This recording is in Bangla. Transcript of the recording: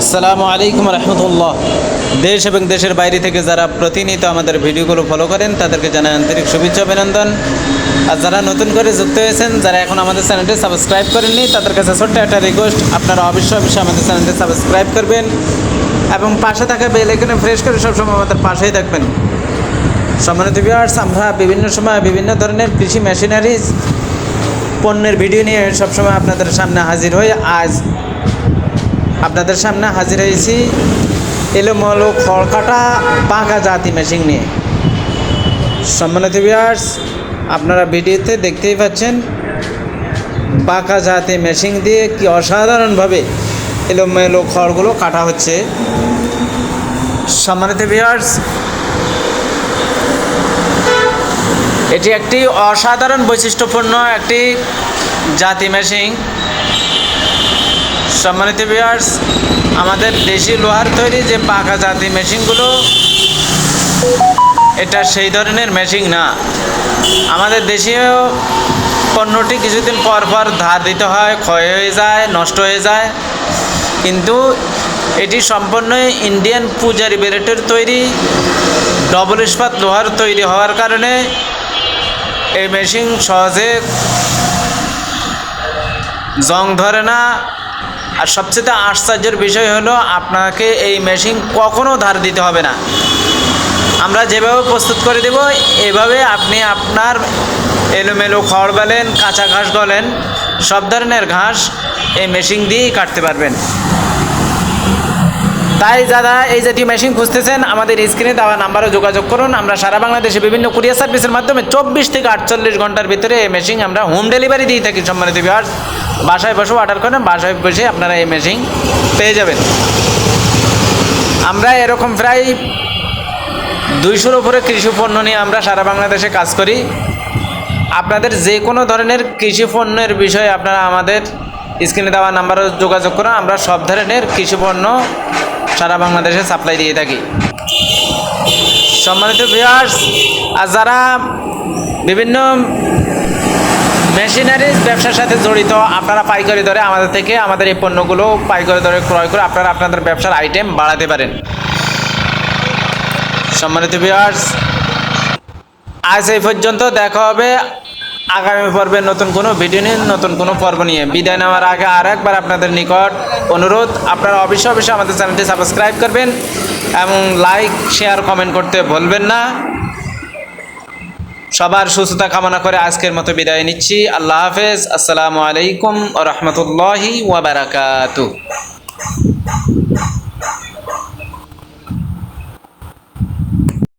আসসালামু আলাইকুম রহমতুল্লাহ। দেশ এবং দেশের বাইরে থেকে যারা প্রতিনিয়ত আমাদের ভিডিওগুলো ফলো করেন, তাদেরকে জানাই আন্তরিক শুভেচ্ছা, অভিনন্দন। আর যারা নতুন করে যুক্ত হয়েছেন, যারা এখন আমাদের চ্যানেলটি সাবস্ক্রাইব করেননি, তাদের কাছে ছোট্ট একটা রিকোয়েস্ট আপনারা অবশ্যই অবশ্যই আমাদের চ্যানেলটি সাবস্ক্রাইব করবেন এবং পাশে থাকা বেল এখানে ফ্রেশ করে সবসময় আমাদের পাশেই থাকবেন। সম্মানিত ভিউয়ার্স আমরা বিভিন্ন সময় বিভিন্ন ধরনের কৃষি মেশিনারিজ পণ্যের ভিডিও নিয়ে সবসময় আপনাদের সামনে হাজির হই। আজ আপনাদের সামনে হাজির হয়েছি এলোমলো খড় কাটা পাকা জাতি মেশিন নিয়ে। সম্মানিত ভিউয়ার্স আপনারা ভিডিওতে দেখতেই পাচ্ছেন পাকা জাতি মেশিন দিয়ে কি অসাধারণভাবে এলোমেলো খড়গুলো কাটা হচ্ছে। সম্মানিত ভিউয়ার্স এটি একটি অসাধারণ বৈশিষ্ট্যপূর্ণ একটি জাতি মেশিন। সম্মানিত ভিউয়ার্স আমাদের দেশি লোহার তৈরি যে পাকা জাতি মেশিনগুলো, এটা সেই ধরনের মেশিন না। আমাদের দেশীয় পণ্যটি কিছুদিন পর পর ধার দিতে হয়, ক্ষয় হয়ে যায়, নষ্ট হয়ে যায়। কিন্তু এটি সম্পূর্ণ ইন্ডিয়ান পূজারি বেরেটের তৈরি ডবল ইস্পাত লোহার তৈরি হওয়ার কারণে এই মেশিন সহজে জং ধরে না আর সবচেয়ে আশ্চর্যের বিষয় হলো আপনাকে এই মেশিন কখনো ধার দিতে হবে না। আমরা যেভাবে প্রস্তুত করে দেব, এভাবে আপনি আপনার এলোমেলো খড় বলেন, কাঁচা ঘাস বলেন, সব ধরনের ঘাস এই মেশিন দিয়েই কাটতে পারবেন। তাই যারা এই জাতীয় মেশিন খুঁজতেছেন, আমাদের স্ক্রিনে দেওয়া নাম্বারে যোগাযোগ করুন। আমরা সারা বাংলাদেশে বিভিন্ন কুরিয়ার সার্ভিসের মাধ্যমে চব্বিশ থেকে আটচল্লিশ ঘণ্টার ভিতরে এই মেশিন আমরা হোম ডেলিভারি দিয়ে থাকি, সম্মানিত বিহার বাসায় বসে অর্ডার করেন বাসায় বসে আপনারা এই মেশিন পেয়ে যাবেন। আমরা এরকম প্রায় দুইশোর উপরে কৃষি পণ্য নিয়ে আমরা সারা বাংলাদেশে কাজ করি। আপনাদের যে কোনো ধরনের কৃষি পণ্যের বিষয়ে আপনারা আমাদের স্ক্রিনে দেওয়া নাম্বারে যোগাযোগ করুন, আমরা সব ধরনের কৃষি পণ্য সারা বাংলাদেশে সাপ্লাই দিয়ে থাকি। সম্মানিত ভিউয়ার্স আর যারা বিভিন্ন মেশিনারিজ ব্যবসার সাথে জড়িত, আপনারা পাইকারি দরে আমাদের থেকে আমাদের এই পণ্যগুলো পাইকারি দরে ক্রয় করে আপনারা আপনাদের ব্যবসার আইটেম বাড়াতে পারেন। সম্মানিত ভিউয়ার্স আজ এই পর্যন্ত দেখা হবে। আগামী পর্বে নতুন কোনো ভিডিও নিয়ে, নতুন কোনো পর্ব নিয়ে। বিদায় নেওয়ার আগে আর একবার আপনাদের নিকট অনুরোধ, আপনারা অবশ্যই অবশ্যই আমাদের চ্যানেলটি সাবস্ক্রাইব করবেন এবং লাইক শেয়ার কমেন্ট করতে ভুলবেন না। সবার সুস্থতা কামনা করে আজকের মতো বিদায় নিচ্ছি। আল্লাহ হাফেজ। আসসালামু আলাইকুম ও রহমতুল্লাহি ওয়াবারাকাতু